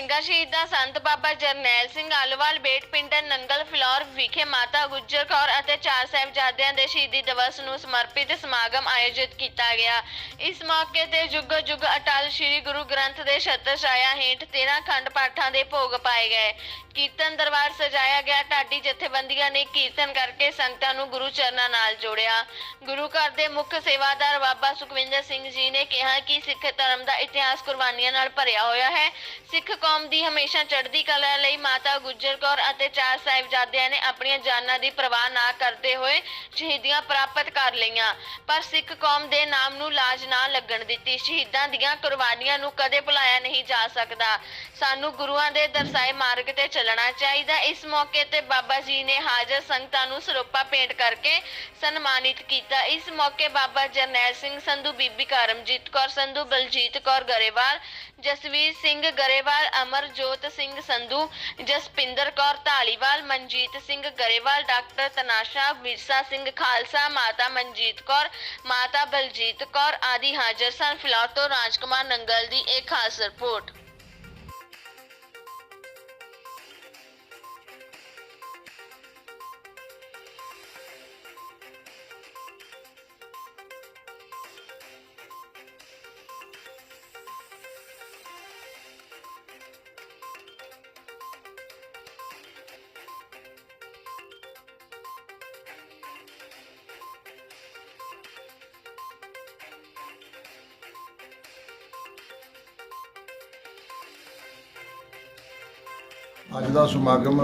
ਸਿੰਘਾਂ ਸ਼ਹੀਦਾਂ ਸੰਤ ਬਾਬਾ ਜਰਨੈਲ ਸਿੰਘ ਆਲਵਾਲ, ਬੇਟ ਪਿੰਡ ਨੰਗਲ ਫਲੌਰ ਵਿਖੇ ਮਾਤਾ ਗੁਜਰ ਕੌਰ ਅਤੇ ਚਾਰ ਸਾਹਿਬਜ਼ਾਦਿਆਂ ਦੇ ਸ਼ਹੀਦੀ ਦਿਵਸ ਨੂੰ ਸਮਰਪਿਤ ਸਮਾਗਮ ਆਯੋਜਿਤ ਕੀਤਾ ਗਿਆ। ਇਸ ਮੌਕੇ ਤੇ ਜੁਗ ਜੁਗ ਅਟਲ ਸ੍ਰੀ ਗੁਰੂ ਗ੍ਰੰਥ ਦੇ ਛਤਰ ਛਾਇਆ ਹੇਠ 13 ਖੰਡ ਪਾਠਾਂ ਦੇ ਭੋਗ ਪਾਏ ਗਏ। ਕੀਰਤਨ ਦਰਬਾਰ ਸਜਾਇਆ ਗਿਆ। ਢਾਡੀ ਜਥੇਬੰਦੀਆਂ ਨੇ ਕੀਰਤਨ ਕਰਕੇ ਸੰਗਤਾਂ ਨੂੰ ਗੁਰੂ ਚਰਨਾਂ ਨਾਲ ਜੋੜਿਆ। ਗੁਰੂ ਘਰ ਦੇ ਮੁੱਖ ਸੇਵਾਦਾਰ ਬਾਬਾ ਸੁਖਵਿੰਦਰ ਸਿੰਘ ਜੀ ਨੇ ਕਿਹਾ ਕਿ ਸਿੱਖ ਧਰਮ ਦਾ ਇਤਿਹਾਸ ਕੁਰਬਾਨੀਆਂ ਨਾਲ ਭਰਿਆ ਹੋਇਆ ਹੈ। ਸਿੱਖ ਕੌਮ ਦੀ ਹਮੇਸ਼ਾ ਚੜ੍ਹਦੀ ਕਲਾ ਲਈ ਮਾਤਾ ਗੁਜਰ ਕੌਰ ਅਤੇ ਚਾਰ ਸਾਹਿਬਜ਼ਾਦਿਆਂ ਨੇ ਆਪਣੀਆਂ ਜਾਨਾਂ ਦੀ ਪਰਵਾਹ ਨਾ ਕਰਦੇ ਹੋਏ ਸ਼ਹੀਦੀਆਂ ਪ੍ਰਾਪਤ ਕਰ ਲਈਆਂ। ਪਰ ਸਿੱਖ ਕੌਮ ਦੇ ਨਾਮ ਨੂੰ ਲਾਜ ਨਾ ਲੱਗਣ ਦਿੱਤੀ। ਸ਼ਹੀਦਾਂ ਦੀਆਂ ਕੁਰਬਾਨੀਆਂ ਨੂੰ ਕਦੇ ਭੁਲਾਇਆ ਨਹੀਂ ਜਾ ਸਕਦਾ। ਸਾਨੂੰ ਗੁਰੂਆਂ ਦੇ ਦਰਸਾਏ ਮਾਰਗ ਤੇ ਚੱਲਣਾ ਚਾਹੀਦਾ। ਇਸ ਮੌਕੇ ਤੇ ਬਾਬਾ ਜੀ ਨੇ ਹਾਜ਼ਰ ਸੰਗਤਾਂ ਨੂੰ ਸਰੂਪਾ ਭੇਂਟ ਕਰਕੇ ਸਨਮਾਨਿਤ ਕੀਤਾ। ਇਸ ਮੌਕੇ ਬਾਬਾ ਜਰਨੈਲ ਸਿੰਘ ਸੰਧੂ, ਬੀਬੀ ਕਰਮਜੀਤ ਕੌਰ ਸੰਧੂ, ਬਲਜੀਤ ਕੌਰ ਗਰੇਵਾਲ, ਜਸਵੀਰ ਸਿੰਘ ਗਰੇਵਾਲ, ਅਮਰਜੋਤ ਸਿੰਘ ਸੰਧੂ, ਜਸਪਿੰਦਰ ਕੌਰ ਢਾਲੀਵਾਲ ਮਨਜੀਤ ਸਿੰਘ ਗਰੇਵਾਲ, ਡਾਕਟਰ ਤਨਾਸ਼ਾ ਵਿਰਸਾ ਸਿੰਘ ਖਾਲਸਾ, ਮਾਤਾ ਮਨਜੀਤ ਕੌਰ, ਮਾਤਾ ਬਲਜੀਤ ਕੌਰ ਆਦਿ ਹਾਜ਼ਰ ਸਨ। ਫਿਲੌਰ ਤੋਂ ਰਾਜਕੁਮਾਰ ਨੰਗਲ ਦੀ ਇਹ ਖਾਸ ਰਿਪੋਰਟ। ਅੱਜ ਦਾ ਸਮਾਗਮ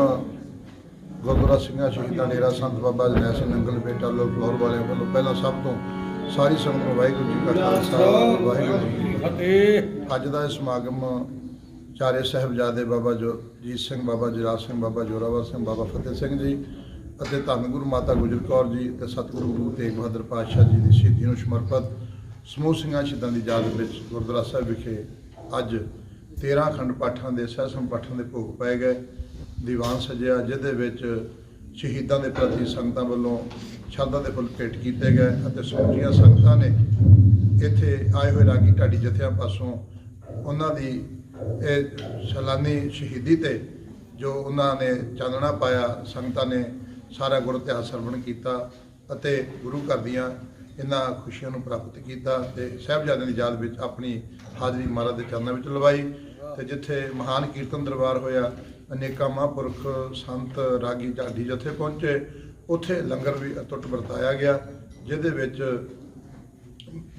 ਗੁਰਦੁਆਰਾ ਸਿੰਘਾਂ ਸ਼ਹੀਦਾਂ ਡੇਰਾ ਸੰਤ ਬਾਬਾ ਜਰਨੈਲ ਸਿੰਘ ਨੰਗਲ ਬੇਟਾ ਲੋ ਫਲੋਰ ਵਾਲਿਆਂ ਵੱਲੋਂ ਪਹਿਲਾਂ ਸਭ ਤੋਂ ਸਾਰੀ ਸੰਗਤ ਨੂੰ ਵਾਹਿਗੁਰੂ ਜੀ ਕਾ ਖਾਲਸਾ, ਵਾਹਿਗੁਰੂ ਜੀ ਕੀ ਫਤਿਹ। ਅੱਜ ਦਾ ਇਹ ਸਮਾਗਮ ਚਾਰੇ ਸਾਹਿਬਜ਼ਾਦੇ ਬਾਬਾ ਜੋ ਜੀਤ ਸਿੰਘ, ਬਾਬਾ ਜਰਾਜ ਸਿੰਘ, ਬਾਬਾ ਜੋਰਾਵਰ ਸਿੰਘ, ਬਾਬਾ ਫਤਿਹ ਸਿੰਘ ਜੀ ਅਤੇ ਧੰਨ ਗੁਰੂ ਮਾਤਾ ਗੁਜਰ ਕੌਰ ਜੀ ਤੇ ਸਤਿਗੁਰੂ ਗੁਰੂ ਤੇਗ ਬਹਾਦਰ ਪਾਤਸ਼ਾਹ ਜੀ ਦੀ ਸ਼ਹੀਦੀ ਨੂੰ ਸਮਰਪਿਤ ਸਮੂਹ ਸਿੰਘਾਂ ਸ਼ਹੀਦਾਂ ਦੀ ਯਾਦ ਵਿੱਚ ਗੁਰਦੁਆਰਾ ਸਾਹਿਬ ਵਿਖੇ ਅੱਜ 13 ਖੰਡ ਪਾਠਾਂ ਦੇ ਸਹਿਸਮ ਪਾਠਾਂ ਦੇ ਭੋਗ ਪਏ ਗਏ। ਦੀਵਾਨ ਸਜਿਆ, ਜਿਹਦੇ ਵਿੱਚ ਸ਼ਹੀਦਾਂ ਦੇ ਪ੍ਰਤੀ ਸੰਗਤਾਂ ਵੱਲੋਂ ਸ਼ਰਧਾ ਦੇ ਫੁੱਲ ਭੇਟ ਕੀਤੇ ਗਏ ਅਤੇ ਸਮੁੱਚੀਆਂ ਸੰਗਤਾਂ ਨੇ ਇੱਥੇ ਆਏ ਹੋਏ ਰਾਗੀ ਢਾਡੀ ਜਥਿਆਂ ਪਾਸੋਂ ਉਹਨਾਂ ਦੀ ਇਹ ਸਲਾਨੀ ਸ਼ਹੀਦੀ ਤੇ ਜੋ ਉਹਨਾਂ ਨੇ ਚਾਨਣਾ ਪਾਇਆ, ਸੰਗਤਾਂ ਨੇ ਸਾਰਾ ਗੁਰ ਇਤਿਹਾਸ ਸਰਵਣ ਕੀਤਾ ਅਤੇ ਗੁਰੂ ਘਰ ਦੀਆਂ ਇਹਨਾਂ ਖੁਸ਼ੀਆਂ ਨੂੰ ਪ੍ਰਾਪਤ ਕੀਤਾ ਤੇ ਸਾਹਿਬਜ਼ਾਦਿਆਂ ਦੀ ਯਾਦ ਵਿੱਚ ਆਪਣੀ ਹਾਜ਼ਰੀ ਮਹਾਰਾਜ ਦੇ ਚਰਨਾਂ ਵਿੱਚ ਲਵਾਈ ਤੇ ਜਿੱਥੇ ਮਹਾਨ ਕੀਰਤਨ ਦਰਬਾਰ ਹੋਇਆ, ਅਨੇਕਾਂ ਮਹਾਂਪੁਰਖ ਸੰਤ ਰਾਗੀ ਢਾਡੀ ਜਥੇ ਪਹੁੰਚੇ, ਉੱਥੇ ਲੰਗਰ ਵੀ ਅਟੁੱਟ ਵਰਤਾਇਆ ਗਿਆ, ਜਿਹਦੇ ਵਿੱਚ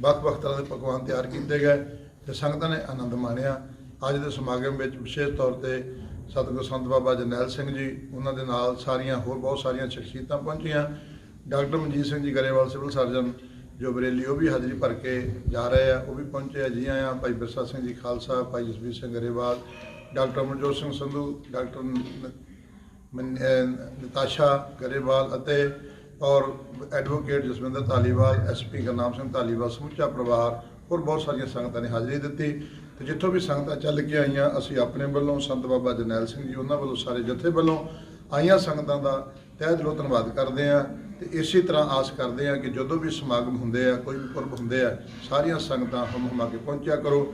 ਵੱਖ-ਵੱਖ ਤਰ੍ਹਾਂ ਦੇ ਪਕਵਾਨ ਤਿਆਰ ਕੀਤੇ ਗਏ ਤੇ ਸੰਗਤਾਂ ਨੇ ਆਨੰਦ ਮਾਣਿਆ। ਅੱਜ ਦੇ ਸਮਾਗਮ ਵਿੱਚ ਵਿਸ਼ੇਸ਼ ਤੌਰ ਤੇ ਸਤਿਗੁਰ ਸੰਤ ਬਾਬਾ ਜਰਨੈਲ ਸਿੰਘ ਜੀ, ਉਹਨਾਂ ਦੇ ਨਾਲ ਸਾਰੀਆਂ ਹੋਰ ਬਹੁਤ ਸਾਰੀਆਂ ਸ਼ਖਸੀਅਤਾਂ ਪਹੁੰਚੀਆਂ। Doctor Manjeet Singh ji Grewal civil surgeon, ਜੋ ਬਰੇਲੀ, ਉਹ ਵੀ ਹਾਜ਼ਰੀ ਭਰ ਕੇ ਜਾ ਰਹੇ ਆ, ਉਹ ਵੀ ਪਹੁੰਚੇ ਆ, ਜੀ ਆਇਆਂ, ਭਾਈ ਬਿਰਸਾ ਸਿੰਘ ਜੀ ਖਾਲਸਾ, ਭਾਈ ਜਸਵੀਰ ਸਿੰਘ ਗਰੇਵਾਲ, ਡਾਕਟਰ ਮਨਜੋਤ ਸਿੰਘ ਸੰਧੂ, ਡਾਕਟਰ ਨ- ਨਤਾਸ਼ਾ ਗਰੇਵਾਲ ਅਤੇ ਔਰ ਐਡਵੋਕੇਟ ਜਸਵਿੰਦਰ ਧਾਲੀਵਾਲ ਐਸਪੀ ਗੁਰਨਾਮ ਸਿੰਘ ਧਾਲੀਵਾਲ, ਸਮੁੱਚਾ ਪਰਿਵਾਰ, ਹੋਰ ਬਹੁਤ ਸਾਰੀਆਂ ਸੰਗਤਾਂ ਨੇ ਹਾਜ਼ਰੀ ਦਿੱਤੀ। ਤੇ ਜਿੱਥੋਂ ਵੀ ਸੰਗਤਾਂ ਚੱਲ ਕੇ ਆਈਆਂ, ਅਸੀਂ ਆਪਣੇ ਵੱਲੋਂ ਸੰਤ ਬਾਬਾ ਜਰਨੈਲ ਸਿੰਘ ਜੀ, ਉਹਨਾਂ ਵੱਲੋਂ ਸਾਰੇ ਜਥੇ ਵੱਲੋਂ ਆਈਆਂ ਸੰਗਤਾਂ ਦਾ ਤਹਿ ਦਿਲੋਂ ਧੰਨਵਾਦ ਕਰਦੇ ਆ ਤੇ ਇਸੇ ਤਰ੍ਹਾਂ ਆਸ ਕਰਦੇ ਆ ਕਿ ਜਦੋਂ ਵੀ ਸਮਾਗਮ ਹੁੰਦੇ ਆ, ਕੋਈ ਵੀ ਪੁਰਬ ਹੁੰਦੇ ਆ, ਸਾਰੀਆਂ ਸੰਗਤਾਂ ਹਮ ਹਮਾ ਕੇ ਪਹੁੰਚਿਆ ਕਰੋ।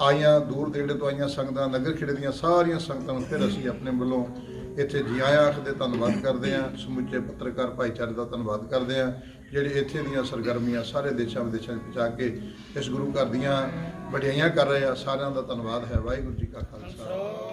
ਆਈਆਂ ਦੂਰ ਦੇੜੇ ਤੋਂ ਆਈਆਂ ਸੰਗਤਾਂ, ਨਗਰ ਖੇੜੇ ਦੀਆਂ ਸਾਰੀਆਂ ਸੰਗਤਾਂ ਨੂੰ ਫਿਰ ਅਸੀਂ ਆਪਣੇ ਵੱਲੋਂ ਇੱਥੇ ਜੀ ਆਇਆਂ ਆਖਦੇ ਧੰਨਵਾਦ ਕਰਦੇ ਹਾਂ, ਸਮੁੱਚੇ ਪੱਤਰਕਾਰ ਭਾਈਚਾਰੇ ਦਾ ਧੰਨਵਾਦ ਕਰਦੇ ਹਾਂ, ਜਿਹੜੇ ਇੱਥੇ ਦੀਆਂ ਸਰਗਰਮੀਆਂ ਸਾਰੇ ਦੇਸ਼ਾਂ ਵਿਦੇਸ਼ਾਂ ਵਿੱਚ ਪਹੁੰਚਾ ਕੇ ਇਸ ਗੁਰੂ ਘਰ ਦੀਆਂ ਵਡਿਆਈਆਂ ਕਰ ਰਹੇ ਆ, ਸਾਰਿਆਂ ਦਾ ਧੰਨਵਾਦ ਹੈ। ਵਾਹਿਗੁਰੂ ਜੀ ਕਾ ਖਾਲਸਾ।